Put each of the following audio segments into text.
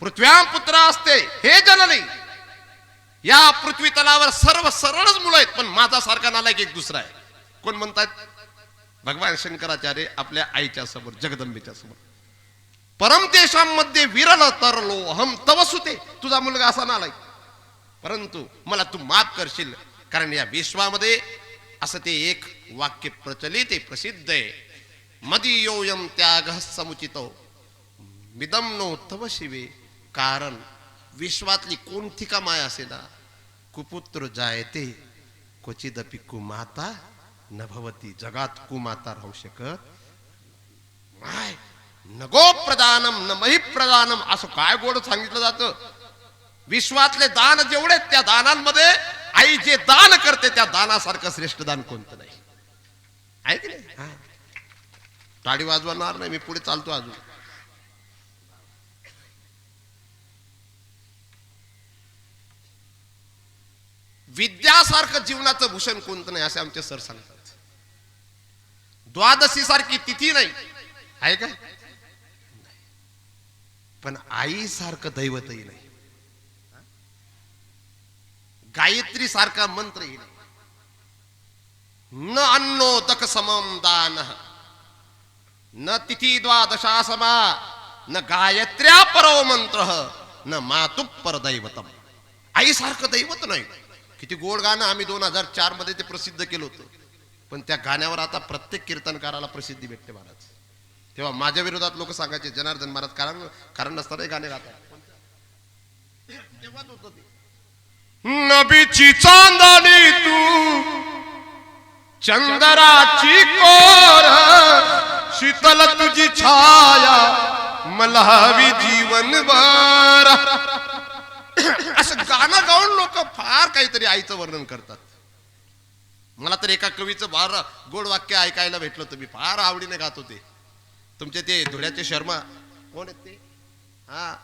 पृथ्व्याम पुत्र असते हे जननी. या पृथ्वी तलावर सर्व सरळच मुलं आहेत पण माझा सारखा नालायक एक दुसरा आहे. कोण म्हणतात? भगवान शंकराचार्य आपल्या आईच्या समोर जगदंबेच्या समोर. परमदेशांमध्ये विरल तरलो हम तव सुते. तुझा मुलगा असा नालाय परंतु मला तू माफ करशील कारण या विश्वामध्ये असं ते एक वाक्य प्रचलित आहे प्रसिद्ध आहे. मदियोयम त्याग समुचितो. मिदम नो तव शिवे. कारण विश्वातली कोणती का माय असे ना कुपुत्र जायते क्वचिदपि कुमाता न भवती जगात कुमाता राहू शकत माय नगो प्रदानम न मही प्रदानम असं काय गोड सांगितलं जातं? विश्वातले दान जेवढे त्या दानांमध्ये आई जे दान करते त्या दानासारखं श्रेष्ठ दान कोणतं नाही? आहे की नाही? टाळी वाजवणार नाही मी पुढे चालतो अजून. विद्यासारखं जीवनाचं भूषण कोणतं नाही असे आमचे सर सांगतात. द्वादशी सारखी तिथी नाही. आहे का पण आईसारखं दैवतही नाही. गायत्री सारखा मंत्रही नाही. न अन्नोदक समम दान. न तिथी द्वादशा समा. न गायत्र्या परो मंत्र. न मातु परदैवतम आईसारखं दैवत नाही. किती गोड गाणं आम्ही दोन हजार चारमध्ये ते प्रसिद्ध केलं होतं. पण त्या गाण्यावर आता प्रत्येक कीर्तनकाराला प्रसिद्धी भेटते महाराज. तेव्हा माझ्या विरोधात लोक सांगायचे जनार्दन महाराज कारण कारण नसताना हे गाणे गातात तेव्हाच होतं ते. नबीची चांदणी तू चंद्राची कोर शीतल तुझी छाया मला हवी जीवन बर गाणं गाऊन लोक फार काहीतरी आईचं वर्णन करतात. मला तर एका कवीचं फार गोड वाक्य ऐकायला भेटलं होतं मी फार आवडीने गात होते. तुमचे ते धुळ्याचे शर्मा कोण आहेत ते? हा.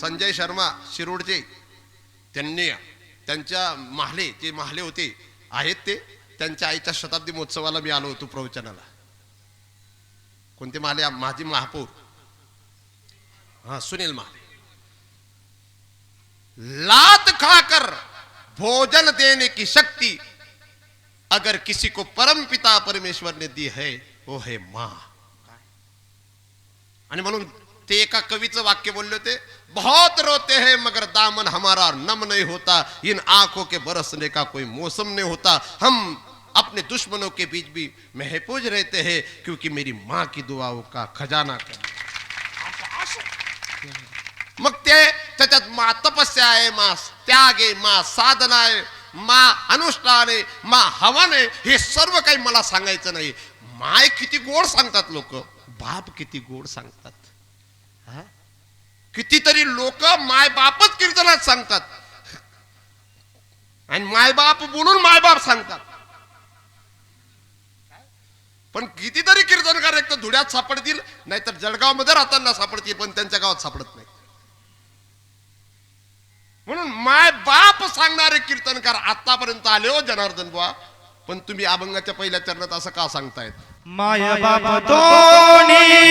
संजय शर्मा शिरोडचे. त्यांनी त्यांच्या महाले जे महाले होते आहेत ते. त्यांच्या आईच्या शताब्दी महोत्सवाला मी आलो होतो प्रवचनाला. कोणते महाले माझी महापौर. हा सुनील महाले लात खाकर भोजन देने की शक्ति अगर किसी को परम पिता परमेश्वर ने दी है, वो है माँ। आणि ते एका कवीचं वाक्य बोलले होते, बहुत रोते हैं मगर दामन हमारा नम नहीं होता। इन आँखों के बरसने का कोई मौसम नहीं होता। हम अपने दुश्मनों के बीच भी महफूज रहते हैं, क्योंकि मेरी माँ की दुआओं का खजाना कर मग ते त्याच्यात मा तपस्या आहे मा त्याग आहे मा साधना आहे मा अनुष्ठान आहे मा हवन आहे हे सर्व काही मला सांगायचं नाही. माय किती गोड सांगतात लोक बाप किती गोड सांगतात. हा? कितीतरी लोक माय बापच कीर्तनात सांगतात. आणि मायबाप बोलून मायबाप सांगतात. पण कितीतरी कीर्तनकार एक तर धुळ्यात सापडतील नाहीतर जळगावमध्ये राहताना सापडतील पण त्यांच्या गावात सापडत नाही म्हणून माय बाप सांगणारे कीर्तनकार आतापर्यंत आले हो जनार्दन बुवा. पण तुम्ही अभंगाच्या पहिल्या चरणात असं का सांगतायत? माय बाप दोनी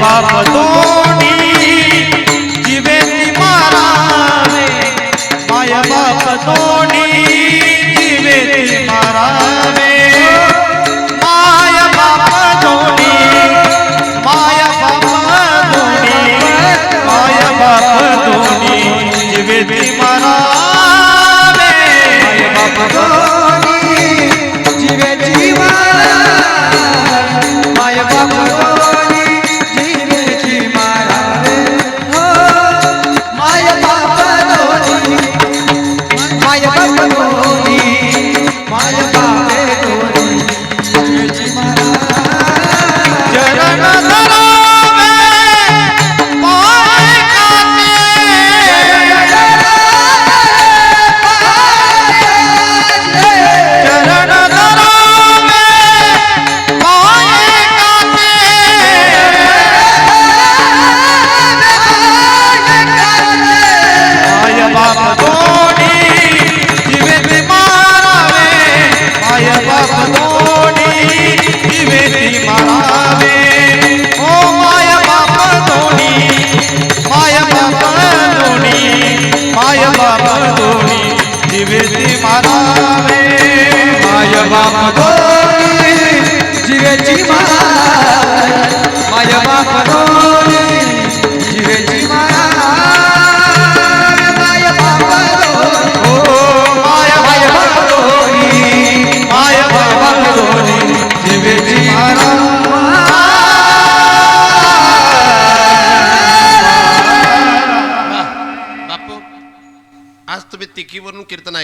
माय बाप दोनी जीवेती मारावे माय बाप दोनी जीवेती मारावे माय बाप दोनी जीवेची माता रे माय बाप गोरी जीवेची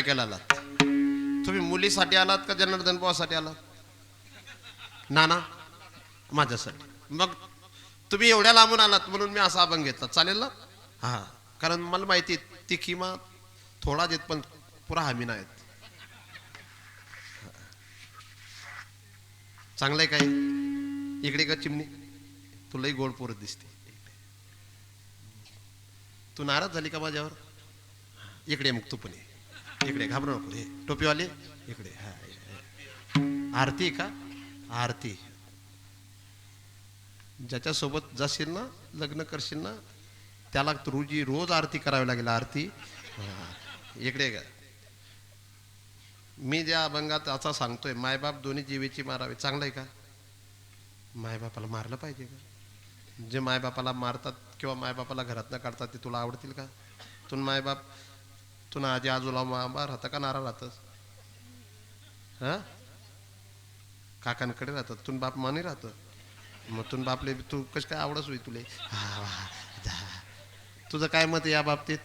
ऐकायला आलात? तुम्ही मुलीसाठी आलात का जनार्दन भावासाठी आलात? नाना माझ्यासाठी. मग तुम्ही एवढ्या लांबून आलात म्हणून मी असा अभंग घेतला. चालेल ना? हा. कारण मला माहिती ती किमा थोडा देत पण पुरा हमी नाहीत. चांगलंय काय? इकडे का चिमणी? तुलाही गोड पोरत दिसते. तू नाराज झाली का माझ्यावर? इकडे मग तू पण ये. इकडे घाबरू नको. हे टोपीवाले इकडे. हा आरती का? आरती. ज्याच्या सोबत जाशील ना लग्न करशील ना त्याला रोजी रोज आरती करावी लागेल आरती. इकडे का मी ज्या अभंगात असा सांगतोय मायबाप दोन्ही जीवेची मारावे. चांगलं आहे का? मायबापाला मारलं पाहिजे का जे मायबापाला मारतात किंवा मायबापाला घरातनं काढतात ते तुला आवडतील का? तू मायबाप तू ना आजी आजोला मामा राहतं का नारा राहतस? हा? काकांकडे राहतात तू बाप माने राहतं. मग तू बापले तू कसं काय आवडच होई तुले? हा, तुझं काय मत आहे या बाबतीत?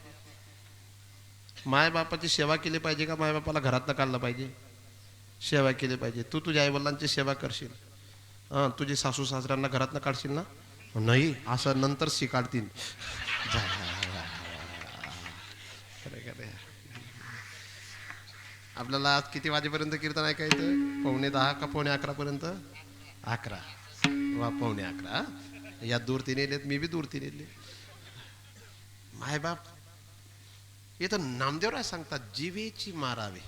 मायबापाची सेवा केली पाहिजे का मायबापाला घरातनं काढलं पाहिजे? सेवा केली पाहिजे. तू तुझ्या आईवडिलांची सेवा करशील. हां तुझे सासू सासऱ्यांना घरातनं काढशील ना? नाही असं नंतर शी आपल्याला आज किती वाजेपर्यंत कीर्तन ऐकायचं? पावणे दहा का पावणे अकरा पर्यंत अकरा. वा पावणे अकरा. या दूर तीन येलेत मी बी दूर तीन येले मायबाप इथं नामदेवराय सांगतात जीवेची मारावे.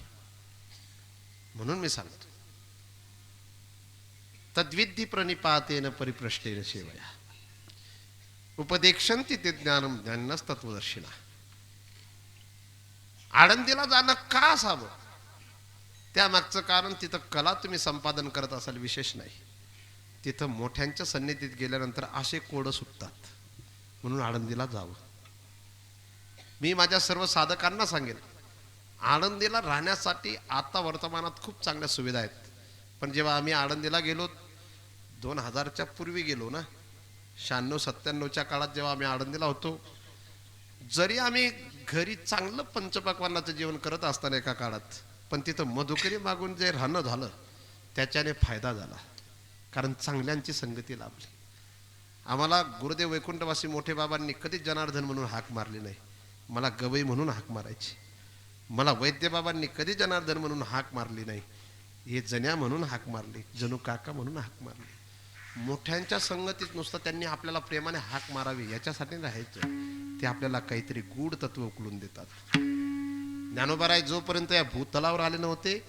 म्हणून मी सांगतो. तद्विद्धी प्रणिपातेन परिप्रश्नेन सेवया उपदेक्षंती ते ज्ञान ज्ञानच तत्वदर्शिना आळंदीला जाणं का असावं? त्यामागचं कारण तिथं कला तुम्ही संपादन करत असाल विशेष नाही. तिथं मोठ्यांच्या सन्निधीत गेल्यानंतर असे कोड सुटतात. म्हणून आळंदीला जावं. मी माझ्या सर्व साधकांना सांगेन आळंदीला राहण्यासाठी आता वर्तमानात खूप चांगल्या सुविधा आहेत. पण जेव्हा आम्ही आळंदीला गेलो दोन हजारच्या पूर्वी गेलो ना शहाण्णव सत्त्याण्णवच्या काळात जेव्हा आम्ही आळंदीला होतो जरी आम्ही घरी चांगलं पंचपक्वानाचं जेवण करत असताना एका काळात पण तिथं मधुकरी मागून जे राहणं झालं त्याच्याने फायदा झाला. कारण चांगल्यांची संगती लाभली. आम्हाला गुरुदेव वैकुंठवासी मोठे बाबांनी कधीच जनार्दन म्हणून हाक मारली नाही. मला गवई म्हणून हाक मारायची. मला वैद्यबाबांनी कधी जनार्दन म्हणून हाक मारली नाही. हे जन्या म्हणून हाक मारली जणू काका म्हणून हाक मारली. मोठ्यांच्या संगतीत नुसतं त्यांनी आपल्याला प्रेमाने हाक मारावी याच्यासाठी राहायचं. ते आपल्याला काहीतरी गूढ तत्व उकलून देतात. ज्ञानोबाराय जोपर्यंत या भूतलावर आले नव्हते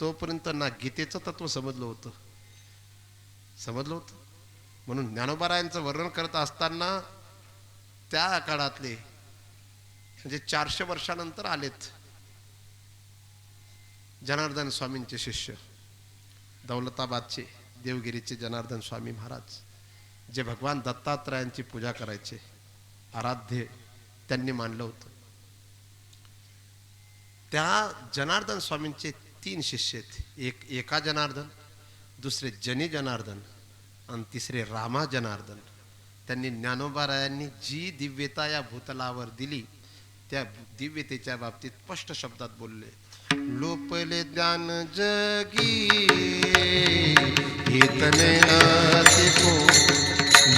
तोपर्यंत ना गीतेचं तत्व समजलं होतं. समजलं होतं? म्हणून ज्ञानोबारायांचं वर्णन करत असताना त्या काळातले म्हणजे चारशे वर्षानंतर आलेत जनार्दन स्वामींचे शिष्य दौलताबादचे देवगिरीचे जनार्दन स्वामी महाराज जे भगवान दत्तात्रयांची पूजा करायचे आराध्य त्यांनी मानलं होतं. त्या जनार्दन स्वामींचे तीन शिष्य आहेत. एक एका जनार्दन दुसरे जनी जनार्दन आणि तिसरे रामा जनार्दन. त्यांनी ज्ञानोबारायांनी जी दिव्यता या भूतलावर दिली त्या दिव्यतेच्या बाबतीत स्पष्ट शब्दात बोलले लोपले ज्ञान जगी इतने को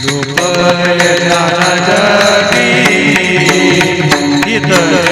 लोपले ज्ञान जगी इतने